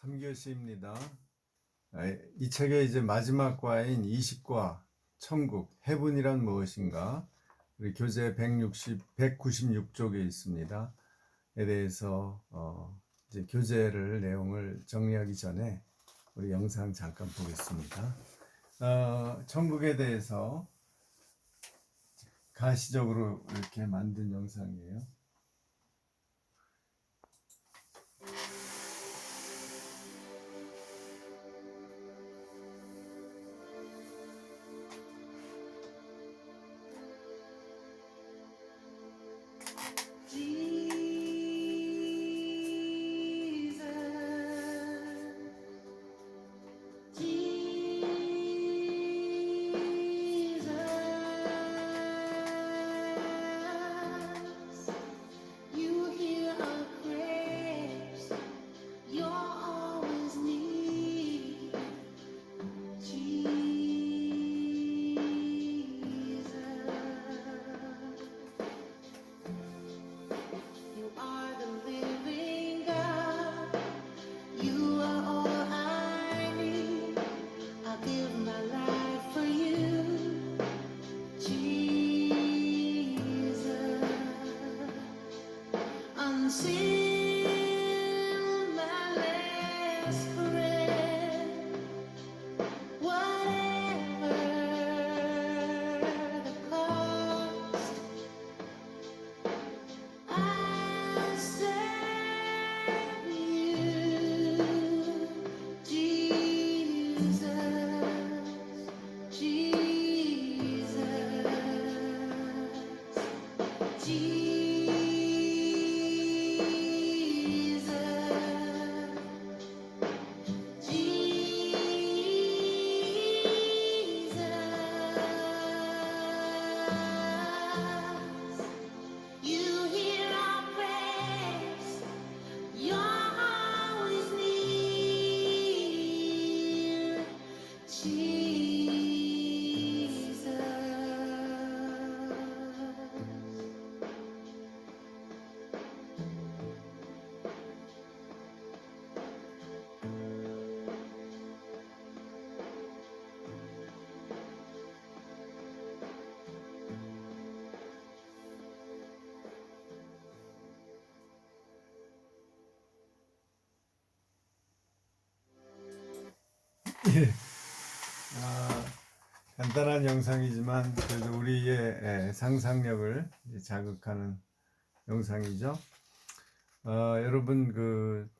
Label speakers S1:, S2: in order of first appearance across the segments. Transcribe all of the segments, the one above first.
S1: 3교시입니다. 이 책의 이제 마지막 과인 20과 천국, 해분이란 무엇인가? 우리 교재 160, 196쪽에 있습니다. 에 대해서 어, 이제 교재를 내용을 정리하기 전에 우리 영상 잠깐 보겠습니다. 어, 천국에 대해서 가시적으로 이렇게 만든 영상이에요. 아, 간단한 영상이지만 그래도 우리의 예, 상상력을 자극하는 영상이죠. 어, 여러분 그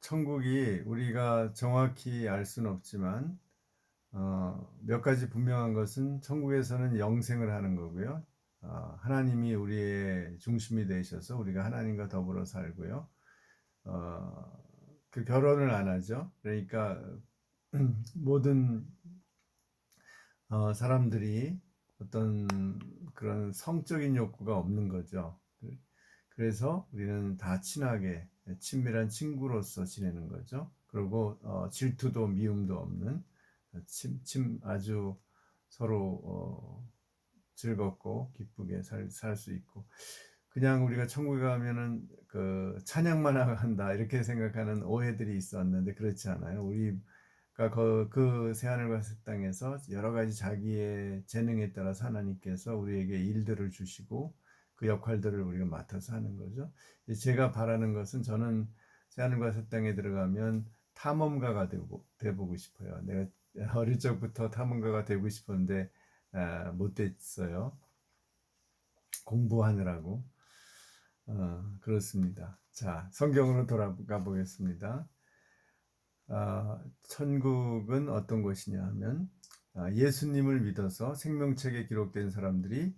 S1: 천국이 우리가 정확히 알 수는 없지만 어, 몇 가지 분명한 것은 천국에서는 영생을 하는 거고요. 어, 하나님이 우리의 중심이 되셔서 우리가 하나님과 더불어 살고요. 어, 그 결혼을 안 하죠. 그러니까 모든 어, 사람들이 어떤 그런 성적인 욕구가 없는 거죠. 그- 그래서 우리는 다 친하게 친밀한 친구로서 지내는 거죠. 그리고 어, 질투도 미움도 없는 침, 침 아주 서로 어, 즐겁고 기쁘게 살 수 있고 그냥 우리가 천국에 가면은 그 찬양만 한다 이렇게 생각하는 오해들이 있었는데 그렇지 않아요. 우리 그러니까 그, 그 새하늘과 새 땅에서 여러 가지 자기의 재능에 따라서 하나님께서 우리에게 일들을 주시고 그 역할들을 우리가 맡아서 하는 거죠. 제가 바라는 것은 저는 새하늘과 새 땅에 들어가면 탐험가가 되고 돼보고 싶어요. 내가 어릴 적부터 탐험가가 되고 싶었는데 아, 못 됐어요. 공부하느라고. 어, 그렇습니다. 자, 성경으로 돌아가 보겠습니다. 아, 천국은 어떤 곳이냐 하면 아, 예수님을 믿어서 생명책에 기록된 사람들이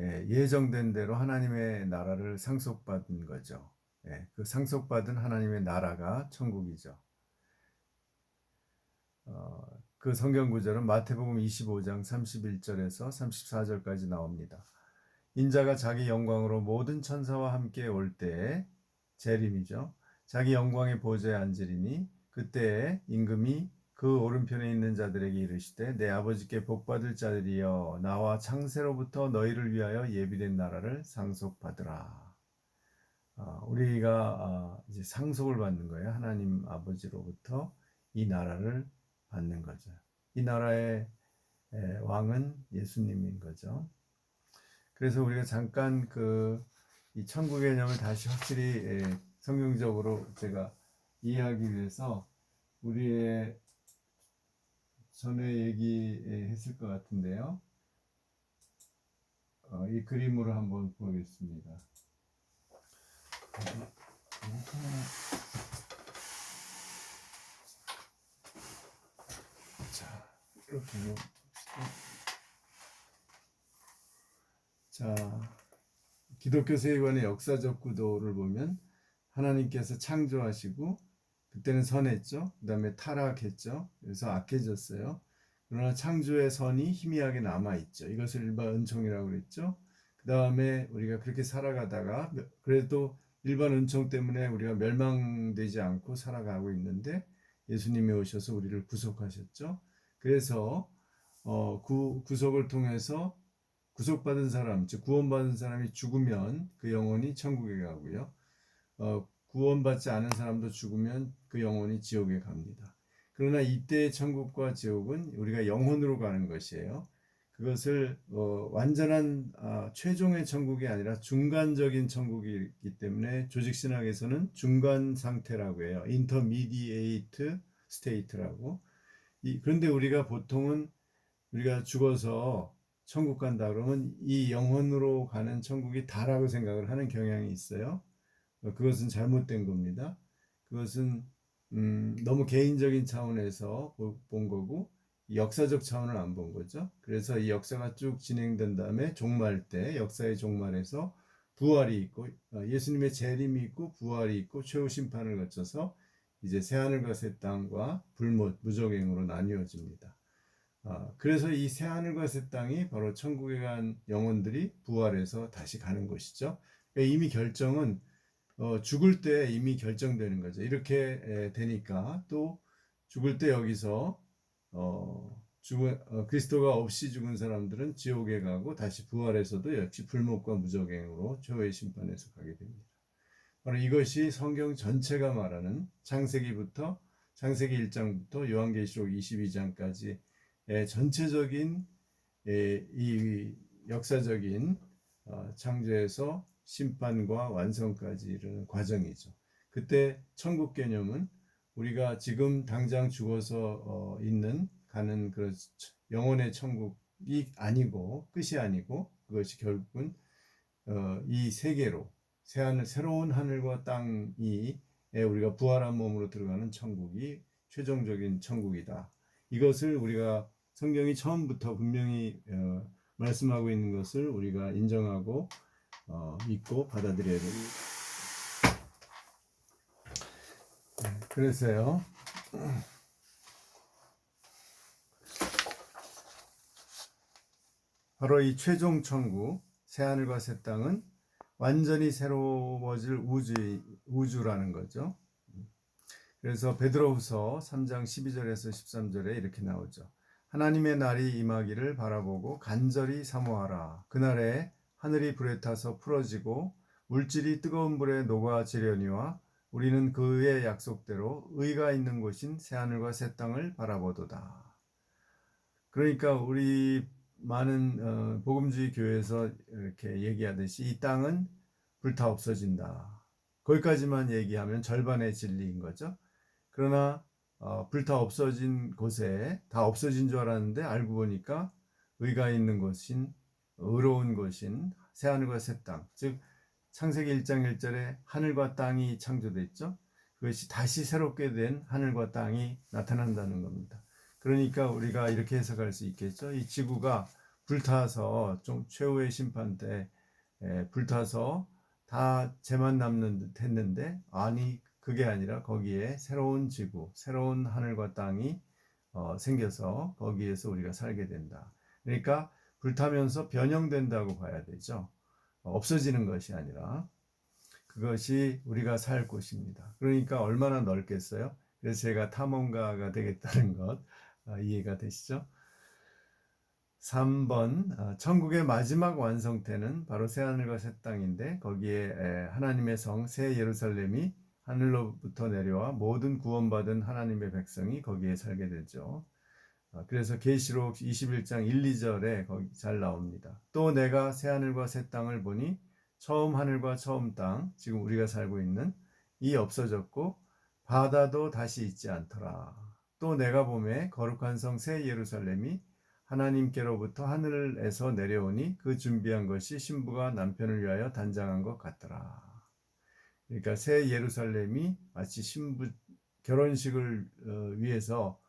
S1: 예, 예정된 대로 하나님의 나라를 상속받은 거죠. 예, 그 상속받은 하나님의 나라가 천국이죠. 어, 그 성경 구절은 마태복음 25장 31절에서 34절까지 나옵니다. 인자가 자기 영광으로 모든 천사와 함께 올 때에 재림이죠. 자기 영광의 보좌에 앉으리니 그때에 임금이 그 오른편에 있는 자들에게 이르시되 내 아버지께 복받을 자들이여 나와 창세로부터 너희를 위하여 예비된 나라를 상속받으라. 아, 우리가 아, 이제 상속을 받는 거예요. 하나님 아버지로부터 이 나라를 받는 거죠. 이 나라의 에, 왕은 예수님인 거죠. 그래서 우리가 잠깐 그 이 천국 개념을 다시 확실히 에, 성경적으로 제가 이해하기 위해서 우리의 전에 얘기했을 것 같은데요. 어, 이 그림으로 한번 보겠습니다. 자, 이렇게. 자, 기독교 세계관의 역사적 구도를 보면 하나님께서 창조하시고 그때는 선했죠. 그 다음에 타락했죠. 그래서 악해졌어요. 그러나 창조의 선이 희미하게 남아 있죠. 이것을 일반 은총이라고 그랬죠. 그 다음에 우리가 그렇게 살아가다가 그래도 일반 은총 때문에 우리가 멸망되지 않고 살아가고 있는데 예수님이 오셔서 우리를 구속하셨죠. 그래서 어, 구, 구속을 통해서 구속받은 사람, 즉 구원받은 사람이 죽으면 그 영혼이 천국에 가고요. 어, 구원받지 않은 사람도 죽으면 그 영혼이 지옥에 갑니다. 그러나 이때의 천국과 지옥은 우리가 영혼으로 가는 것이에요. 그것을 어, 완전한 아, 최종의 천국이 아니라 중간적인 천국이기 때문에 조직신학에서는 중간 상태라고 해요. 인터미디에이트 스테이트라고. 이, 그런데 우리가 보통은 우리가 죽어서 천국 간다 그러면 이 영혼으로 가는 천국이 다라고 생각을 하는 경향이 있어요. 어, 그것은 잘못된 겁니다. 그것은 음, 너무 개인적인 차원에서 보- 본 거고 역사적 차원을 안 본 거죠. 그래서 이 역사가 쭉 진행된 다음에 종말 때 역사의 종말에서 부활이 있고 어, 예수님의 재림이 있고 부활이 있고 최후 심판을 거쳐서 이제 새 하늘과 새 땅과 불못 무적행으로 나뉘어집니다. 아, 그래서 이 새 하늘과 새 땅이 바로 천국에 간 영혼들이 부활해서 다시 가는 것이죠. 그러니까 이미 결정은 어, 죽을 때 이미 결정되는 거죠. 이렇게 에, 되니까 또 죽을 때 여기서 어, 죽은 어, 그리스도가 없이 죽은 사람들은 지옥에 가고 다시 부활해서도 역시 불목과 무적행으로 최후의 심판에서 가게 됩니다. 바로 이것이 성경 전체가 말하는 창세기부터 창세기 1장부터 요한계시록 22장까지 전체적인 에, 이 역사적인 어, 창조에서 심판과 완성까지 이르는 과정이죠. 그때 천국 개념은 우리가 지금 당장 죽어서 어, 있는 가는 그 영혼의 천국이 아니고 끝이 아니고 그것이 결국은 어, 이 세계로 새 하늘 새로운 하늘과 땅이 에 우리가 부활한 몸으로 들어가는 천국이 최종적인 천국이다. 이것을 우리가 성경이 처음부터 분명히 어, 말씀하고 있는 것을 우리가 인정하고 어, 믿고 받아들여야 됩니다. 네, 그래서요. 바로 이 최종 천국 새 하늘과 새 땅은 완전히 새로워질 우주 우주라는 거죠. 그래서 베드로후서 3장 12절에서 13절에 이렇게 나오죠. 하나님의 날이 임하기를 바라보고 간절히 사모하라. 그날에 하늘이 불에 타서 풀어지고 물질이 뜨거운 불에 녹아지려니와 우리는 그의 약속대로 의가 있는 곳인 새 하늘과 새 땅을 바라보도다. 그러니까 우리 많은 어, 복음주의 교회에서 이렇게 얘기하듯이 이 땅은 불타 없어진다. 거기까지만 얘기하면 절반의 진리인 거죠. 그러나 어, 불타 없어진 곳에 다 없어진 줄 알았는데 알고 보니까 의가 있는 곳인 의로운 곳인 새 하늘과 새 땅, 즉 창세기 1장 1절에 하늘과 땅이 창조됐죠. 그것이 다시 새롭게 된 하늘과 땅이 나타난다는 겁니다. 그러니까 우리가 이렇게 해석할 수 있겠죠. 이 지구가 불타서 좀 최후의 심판 때 에, 불타서 다 재만 남는 듯 했는데 아니 그게 아니라 거기에 새로운 지구, 새로운 하늘과 땅이 어, 생겨서 거기에서 우리가 살게 된다. 그러니까 불타면서 변형된다고 봐야 되죠. 어, 없어지는 것이 아니라 그것이 우리가 살 곳입니다. 그러니까 얼마나 넓겠어요? 그래서 제가 탐험가가 되겠다는 것 아, 이해가 되시죠? 3번 어, 천국의 마지막 완성태는 바로 새 하늘과 새 땅인데 거기에 에, 하나님의 성 새 예루살렘이 하늘로부터 내려와 모든 구원받은 하나님의 백성이 거기에 살게 되죠. 어, 그래서 계시록 21장 1, 2절에 거기 잘 나옵니다. 또 내가 새 하늘과 새 땅을 보니 처음 하늘과 처음 땅 지금 우리가 살고 있는 이 없어졌고 바다도 다시 있지 않더라. 또 내가 보매 거룩한 성 새 예루살렘이 하나님께로부터 하늘에서 내려오니 그 준비한 것이 신부가 남편을 위하여 단장한 것 같더라. 그러니까 새 예루살렘이 마치 신부 결혼식을 어, 위해서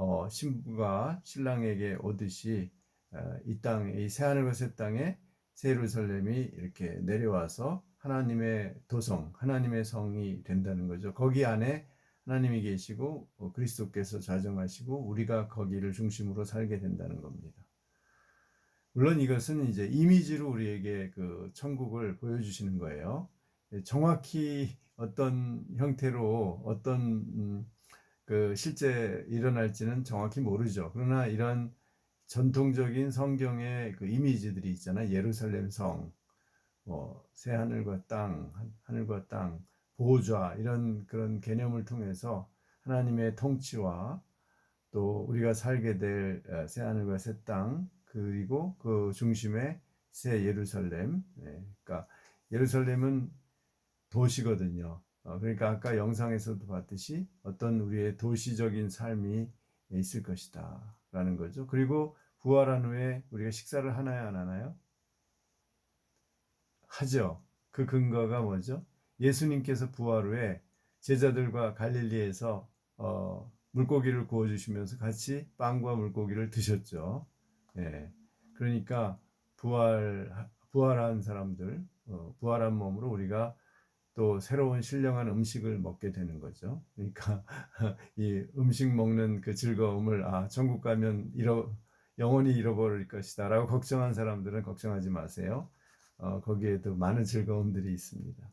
S1: 어, 신부가 신랑에게 오듯이 어, 이 땅에 이새 하늘과 새 땅에 새 예루살렘이 이렇게 내려와서 하나님의 도성, 하나님의 성이 된다는 거죠. 거기 안에 하나님이 계시고 어, 그리스도께서 좌정하시고 우리가 거기를 중심으로 살게 된다는 겁니다. 물론 이것은 이제 이미지로 우리에게 그 천국을 보여주시는 거예요. 예, 정확히 어떤 형태로 어떤 음, 그 실제 일어날지는 정확히 모르죠. 그러나 이런 전통적인 성경의 그 이미지들이 있잖아요. 예루살렘 성, 뭐 새 하늘과 땅, 하- 하늘과 땅, 보좌 이런 그런 개념을 통해서 하나님의 통치와 또 우리가 살게 될 새 하늘과 새 땅 그리고 그 중심에 새 예루살렘. 예, 그러니까 예루살렘은 도시거든요. 어, 그러니까 아까 영상에서도 봤듯이 어떤 우리의 도시적인 삶이 있을 것이다 라는 거죠. 그리고 부활한 후에 우리가 식사를 하나요, 안 하나요? 하죠. 그 근거가 뭐죠? 예수님께서 부활 후에 제자들과 갈릴리에서 어, 물고기를 구워 주시면서 같이 빵과 물고기를 드셨죠. 예. 그러니까 부활 부활한 사람들, 어, 부활한 몸으로 우리가 또 새로운 신령한 음식을 먹게 되는 거죠. 그러니까 이 음식 먹는 그 즐거움을 아 천국 가면 잃어 영원히 잃어버릴 것이다라고 걱정한 사람들은 걱정하지 마세요. 어, 거기에도 많은 즐거움들이 있습니다.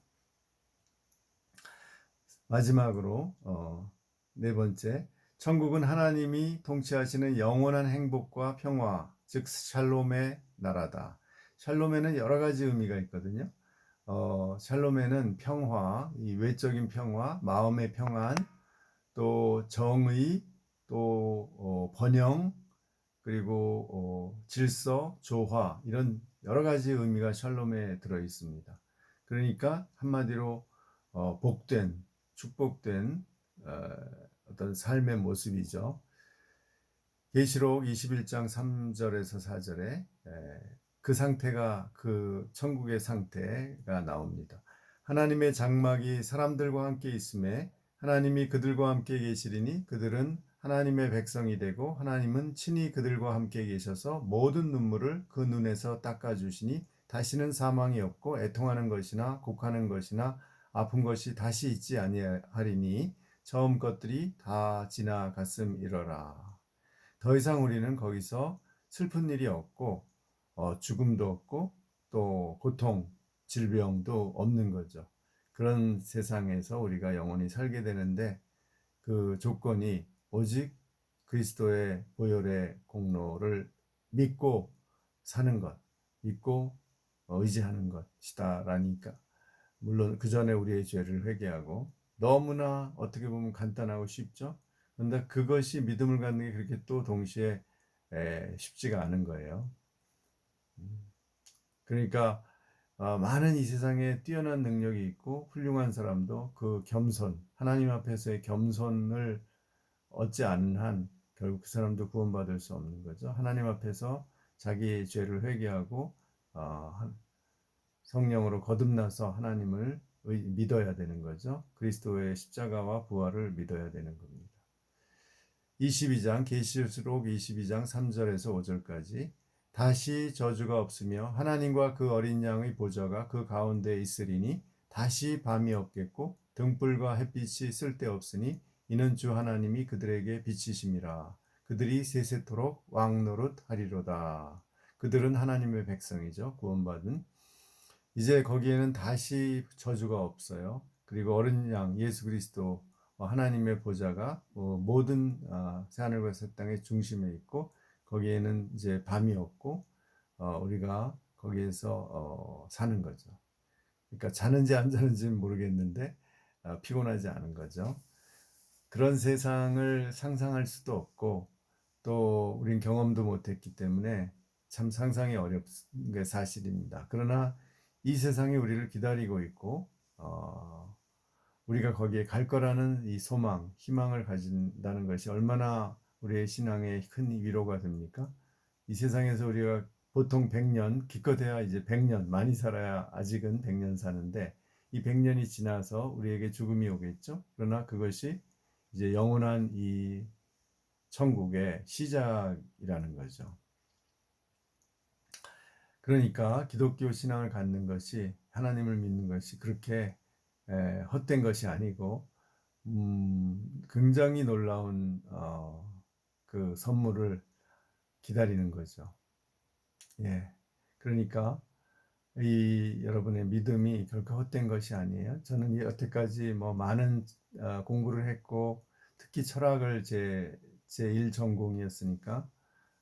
S1: 마지막으로 어, 네 번째 천국은 하나님이 통치하시는 영원한 행복과 평화 즉 샬롬의 나라다. 샬롬에는 여러 가지 의미가 있거든요. 어, 샬롬에는 평화, 이 외적인 평화, 마음의 평안, 또 정의, 또 어, 번영, 그리고 어, 질서, 조화 이런 여러 가지 의미가 샬롬에 들어 있습니다. 그러니까 한마디로 어, 복된, 축복된 어, 어떤 삶의 모습이죠. 계시록 21장 3절에서 4절에 그 상태가 그 천국의 상태가 나옵니다. 하나님의 장막이 사람들과 함께 있음에 하나님이 그들과 함께 계시리니 그들은 하나님의 백성이 되고 하나님은 친히 그들과 함께 계셔서 모든 눈물을 그 눈에서 닦아 주시니 다시는 사망이 없고 애통하는 것이나 곡하는 것이나 아픈 것이 다시 있지 아니하리니 처음 것들이 다 지나갔음 이러라. 더 이상 우리는 거기서 슬픈 일이 없고 어, 죽음도 없고 또 고통, 질병도 없는 거죠. 그런 세상에서 우리가 영원히 살게 되는데 그 조건이 오직 그리스도의 보혈의 공로를 믿고 사는 것, 믿고 의지하는 것이다라니까. 물론 그 전에 우리의 죄를 회개하고 너무나 어떻게 보면 간단하고 쉽죠. 그런데 그것이 믿음을 갖는 게 그렇게 또 동시에 에, 쉽지가 않은 거예요. 그러니까 어, 많은 이 세상에 뛰어난 능력이 있고 훌륭한 사람도 그 겸손, 하나님 앞에서의 겸손을 얻지 않는 한 결국 그 사람도 구원받을 수 없는 거죠. 하나님 앞에서 자기의 죄를 회개하고 어, 한- 성령으로 거듭나서 하나님을 의- 믿어야 되는 거죠. 그리스도의 십자가와 부활을 믿어야 되는 겁니다. 22장 계시록 22장 3절에서 5절까지 다시 저주가 없으며 하나님과 그 어린 양의 보좌가 그 가운데 있으리니 다시 밤이 없겠고 등불과 햇빛이 쓸데없으니 이는 주 하나님이 그들에게 빛이심이라. 그들이 세세토록 왕노릇 하리로다. 그들은 하나님의 백성이죠. 구원받은. 이제 거기에는 다시 저주가 없어요. 그리고 어린 양 예수 그리스도 어, 하나님의 보좌가 어, 모든 아, 새하늘과 새 땅의 중심에 있고 거기에는 이제 밤이 없고 어, 우리가 거기에서 어, 사는 거죠. 그러니까 자는지 안 자는지는 모르겠는데 어, 피곤하지 않은 거죠. 그런 세상을 상상할 수도 없고 또 우린 경험도 못했기 때문에 참 상상이 어렵은 게 사실입니다. 그러나 이 세상이 우리를 기다리고 있고 어, 우리가 거기에 갈 거라는 이 소망, 희망을 가진다는 것이 얼마나 우리의 신앙에 큰 위로가 됩니까? 이 세상에서 우리가 보통 100년, 기껏해야 이제 100년, 많이 살아야 아직은 100년 사는데 이 100년이 지나서 우리에게 죽음이 오겠죠? 그러나 그것이 이제 영원한 이 천국의 시작이라는 거죠. 그러니까 기독교 신앙을 갖는 것이 하나님을 믿는 것이 그렇게 에, 헛된 것이 아니고 음, 굉장히 놀라운 어, 그 선물을 기다리는 거죠. 예, 그러니까 이 여러분의 믿음이 결코 헛된 것이 아니에요. 저는 이 여태까지 뭐 많은 어, 공부를 했고 특히 철학을 제 제1 전공이었으니까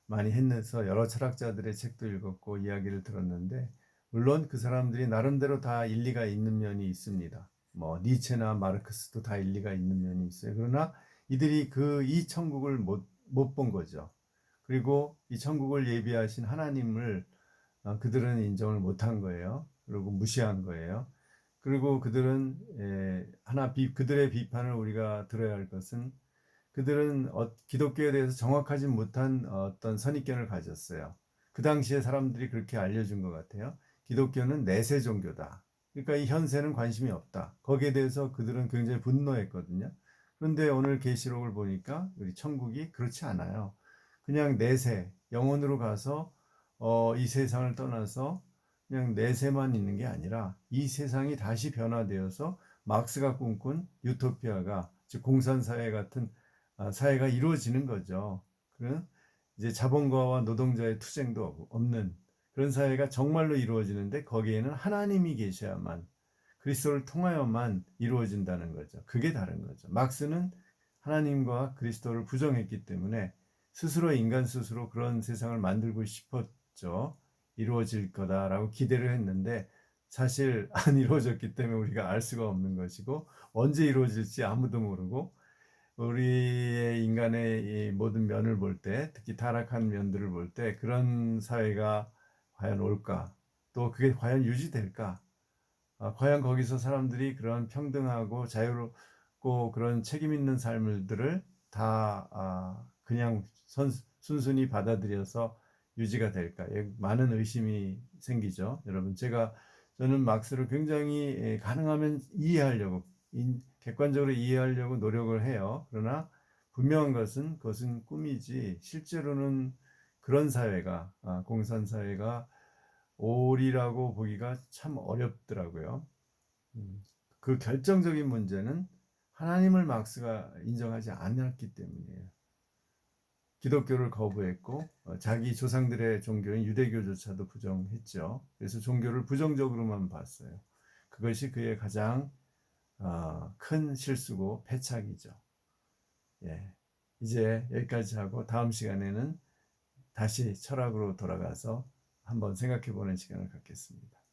S1: 많이 했는서 여러 철학자들의 책도 읽었고 이야기를 들었는데 물론 그 사람들이 나름대로 다 일리가 있는 면이 있습니다. 뭐 니체나 마르크스도 다 일리가 있는 면이 있어요. 그러나 이들이 그 이 천국을 못 못 본 거죠. 그리고 이 천국을 예비하신 하나님을 어, 그들은 인정을 못한 거예요. 그리고 무시한 거예요. 그리고 그들은 에, 하나 비, 그들의 비판을 우리가 들어야 할 것은 그들은 어, 기독교에 대해서 정확하지 못한 어떤 선입견을 가졌어요. 그 당시에 사람들이 그렇게 알려준 것 같아요. 기독교는 내세 종교다. 그러니까 이 현세는 관심이 없다. 거기에 대해서 그들은 굉장히 분노했거든요. 그런데 오늘 계시록을 보니까 우리 천국이 그렇지 않아요. 그냥 내세 영혼으로 가서 어, 이 세상을 떠나서 그냥 내세만 있는 게 아니라 이 세상이 다시 변화되어서 막스가 꿈꾼 유토피아가 즉 공산사회 같은 아, 사회가 이루어지는 거죠. 그 이제 자본가와 노동자의 투쟁도 없는 그런 사회가 정말로 이루어지는데 거기에는 하나님이 계셔야만 그리스도를 통하여만 이루어진다는 거죠. 그게 다른 거죠. 막스는 하나님과 그리스도를 부정했기 때문에 스스로 인간 스스로 그런 세상을 만들고 싶었죠. 이루어질 거다라고 기대를 했는데 사실 안 이루어졌기 때문에 우리가 알 수가 없는 것이고 언제 이루어질지 아무도 모르고 우리의 인간의 이 모든 면을 볼 때, 특히 타락한 면들을 볼 때 그런 사회가 과연 올까? 또 그게 과연 유지될까? 아, 과연 거기서 사람들이 그런 평등하고 자유롭고 그런 책임 있는 삶들을 다 아, 그냥 선, 순순히 받아들여서 유지가 될까? 예, 많은 의심이 생기죠. 여러분, 제가 저는 막스를 굉장히 예, 가능하면 이해하려고 인, 객관적으로 이해하려고 노력을 해요. 그러나 분명한 것은 그것은 꿈이지 실제로는 그런 사회가 아, 공산 사회가 옳이라고 보기가 참 어렵더라고요. 음, 그 결정적인 문제는 하나님을 막스가 인정하지 않았기 때문이에요. 기독교를 거부했고 어, 자기 조상들의 종교인 유대교조차도 부정했죠. 그래서 종교를 부정적으로만 봤어요. 그것이 그의 가장 어, 큰 실수고 패착이죠. 예. 이제 여기까지 하고 다음 시간에는 다시 철학으로 돌아가서 한번 생각해 보는 시간을 갖겠습니다.